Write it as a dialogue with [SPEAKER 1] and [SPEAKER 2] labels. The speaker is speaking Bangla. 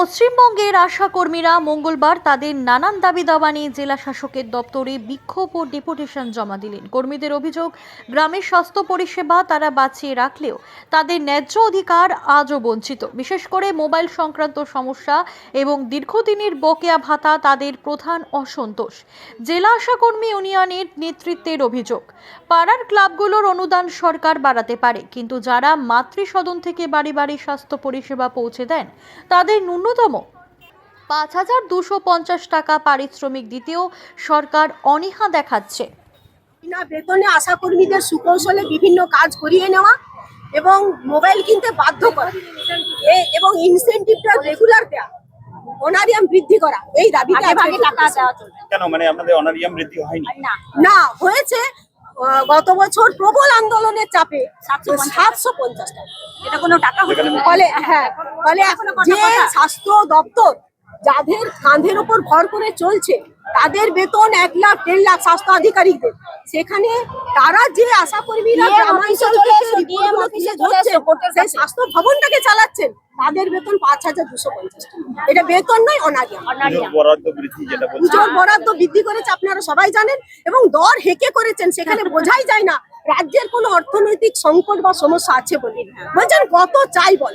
[SPEAKER 1] পশ্চিমবঙ্গের আশাকর্মীরা মঙ্গলবার তাদের নানান দাবি দাবা নিয়ে জেলা শাসকের দপ্তরে বিক্ষোভ ও ডেপুটেশন জমা দিলেন। কর্মীদের অভিযোগ, গ্রামের স্বাস্থ্য পরিষেবা তারা বাঁচিয়ে রাখলেও তাদের ন্যায্য অধিকার আজও বঞ্চিত। বিশেষ করে মোবাইল সংক্রান্ত সমস্যা এবং দীর্ঘদিনের বকেয়া ভাতা তাদের প্রধান অসন্তোষ। জেলা আশাকর্মী ইউনিয়নের নেতৃত্বের অভিযোগ, পাড়ার ক্লাবগুলোর অনুদান সরকার বাড়াতে পারে, কিন্তু যারা মাতৃসদন থেকে বাড়ি বাড়ি স্বাস্থ্য পরিষেবা পৌঁছে দেন, তাদের ন্যূনতম। পাঁচ হাজার দুশো পঞ্চাশ টাকা পারিশ্রমিক দিতেও সরকার অনীহা দেখাচ্ছে।
[SPEAKER 2] বিনা বেতনে আশাকর্মীদের সুকৌশলে বিভিন্ন কাজ করিয়ে নেওয়া এবং মোবাইল কিনতে বাধ্য করা এবং ইনসেন্টিভটা রেগুলার দেওয়া অনারিয়াম বৃদ্ধি করা এই আজকে টাকা দেওয়া
[SPEAKER 3] কেন? মানে আপনাদের অনারিয়াম বৃদ্ধি হয়নি?
[SPEAKER 2] না। হয়েছে গত বছর প্রবল আন্দোলনের চাপে সাতশো পঞ্চাশ। টাকা।
[SPEAKER 4] এটা কোনো টাকা
[SPEAKER 2] ফলে হ্যাঁ ফলে যে স্বাস্থ্য দপ্তর যাদের কাঁধের ওপর ভর করে চলছে তাদের বেতন এক লাখ দেড় লাখ স্বাস্থ্য আধিকারিকদের। সেখানে তারা যে আশা কর্মীরা গ্রামাঞ্চল সেই স্বাস্থ্য ভবনটাকে চালাচ্ছেন তাদের বেতন পাঁচ হাজার দুশো পঞ্চাশ এটা বেতন নয় অনারিয়াম
[SPEAKER 3] পুজোর বরাদ্দ বৃদ্ধি যেটা বলছেন।
[SPEAKER 2] পুজোর বরাদ্দ বৃদ্ধি করেছে আপনারা সবাই জানেন এবং দর হেকে করেছেন সেখানে বোঝাই যায় না রাজ্যের কোনো অর্থনৈতিক সংকট বা সমস্যা আছে বলে। বলছেন কত চাই বল?